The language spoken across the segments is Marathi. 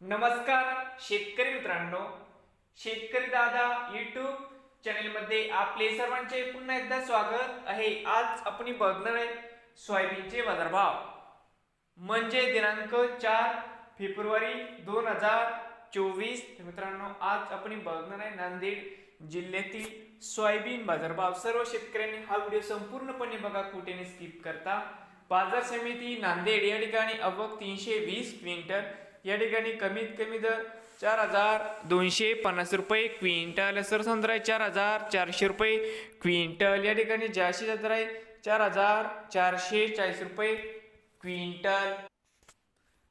नमस्कार शेतकरी मित्रांनो शेतकरी दादा युट्यूब चॅनेलमध्ये आपले सर्वांचे पुन्हा एकदा स्वागत आहे. आज आपण बघणार आहे सोयाबीनचे बाजारभाव. म्हणजे दिनांक चार फेब्रुवारी दोन हजार चोवीस. मित्रांनो आज आपण बघणार आहे नांदेड जिल्ह्यातील सोयाबीन बाजारभाव. सर्व शेतकऱ्यांनी हा व्हिडिओ संपूर्णपणे बघा कुठेने स्किप करता. बाजार समिती नांदेड या ठिकाणी अवघ तीनशे वीस क्विंटल या ठिकाणी कमीत कमी दर चार हजार दोनशे पन्नास रुपये क्विंटल सरसंद्र आहे चार हजार चारशे रुपये क्विंटल. या ठिकाणी जास्तीत दर आहे चार हजार चारशे चाळीस रुपये क्विंटल.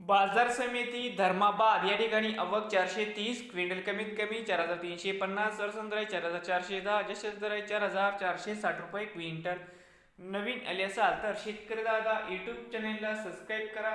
बाजार समिती धर्माबाद या ठिकाणी अवक चारशे तीस क्विंटल कमीत कमी चार हजार तीनशे पन्नास. सरसंद्र आहे चार हजार चारशे दहा जसे दर आहे चार हजार चारशे साठ रुपये क्विंटल. नवीन आले असाल तर शेतकरी दादा यूट्यूब चॅनेलला सबस्क्राईब करा.